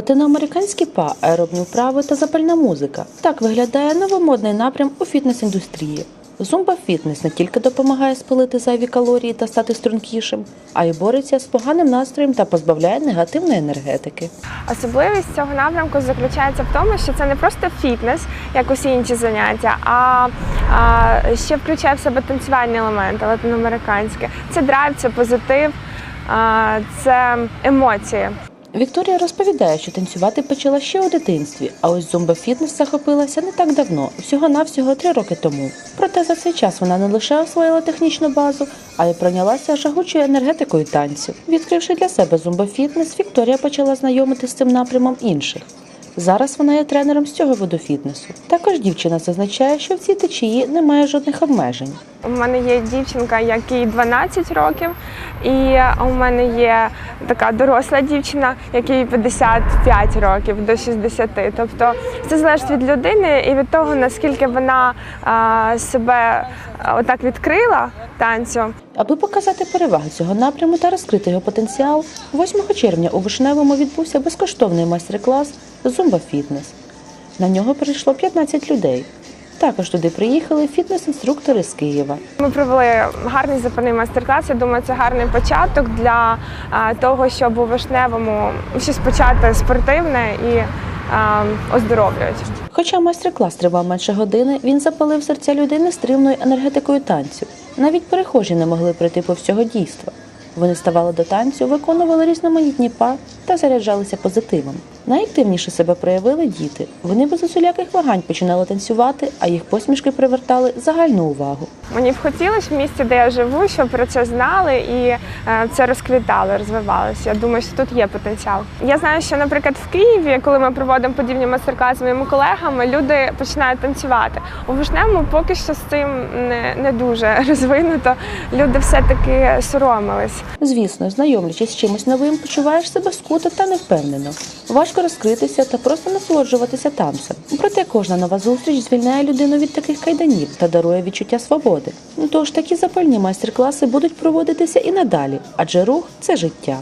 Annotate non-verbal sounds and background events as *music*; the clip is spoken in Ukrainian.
Латиноамериканські па, аеробні вправи та запальна музика. Так виглядає новомодний напрям у фітнес-індустрії. Зумба фітнес не тільки допомагає спалити зайві калорії та стати стрункішим, а й бореться з поганим настроєм та позбавляє негативної енергетики. Особливість цього напрямку заключається в тому, що це не просто фітнес, як усі інші заняття, а, а ще включає в себе танцювальні елементи латиноамериканські. Це драйв, це позитив, це емоції. Вікторія розповідає, що танцювати почала ще у дитинстві, а ось зумба фітнес захопилася не так давно, всього-навсього три роки тому. Проте за цей час вона не лише освоїла технічну базу, а й пройнялася жагучою енергетикою танців. Відкривши для себе зумба фітнес, Вікторія почала знайомити з цим напрямом інших. Зараз вона є тренером з цього виду фітнесу. Також дівчина зазначає, що в цій течії немає жодних обмежень. У мене є дівчинка, якій 12 років, і у мене є така доросла дівчина, якій 55 років до 60. Тобто це залежить від людини і від того, наскільки вона себе отак відкрила танцю. Аби показати переваги цього напряму та розкрити його потенціал, 8 червня у Вишневому відбувся безкоштовний майстер-клас Зумба Фітнес. На нього прийшло 15 людей. Також туди приїхали фітнес-інструктори з Києва. Ми провели гарний запальний майстер-клас. Я думаю, це гарний початок для того, щоб у вишневому щось почати спортивне і а, оздоровлююче. Хоча майстер-клас тривав менше години, він запалив серця людей нестримною енергетикою танцю. Навіть перехожі не могли прийти по всього дійства. Вони ставали до танцю, виконували різноманітні па та заряджалися позитивом. Найактивніше себе проявили діти. Вони без усіляких вагань починали танцювати, а їх посмішки привертали загальну увагу. Мені б хотілося в місті, де я живу, щоб про це знали і е, це розквітало, розвивалося. Я думаю, що тут є потенціал. Я знаю, що, наприклад, в Києві, коли ми проводимо подібні майстер-класи моїми колегами, люди починають танцювати. У Вишневому поки що з цим не, не дуже *laughs* розвинуто. Люди все-таки соромились. Звісно, знайомлячись з чимось новим, почуваєш себе скуто та невпевнено. Важко розкритися та просто насолоджуватися танцем. Проте кожна нова зустріч звільняє людину від таких кайданів та дарує відчуття свободи. Тож такі запальні майстер-класи будуть проводитися і надалі, адже рух це життя.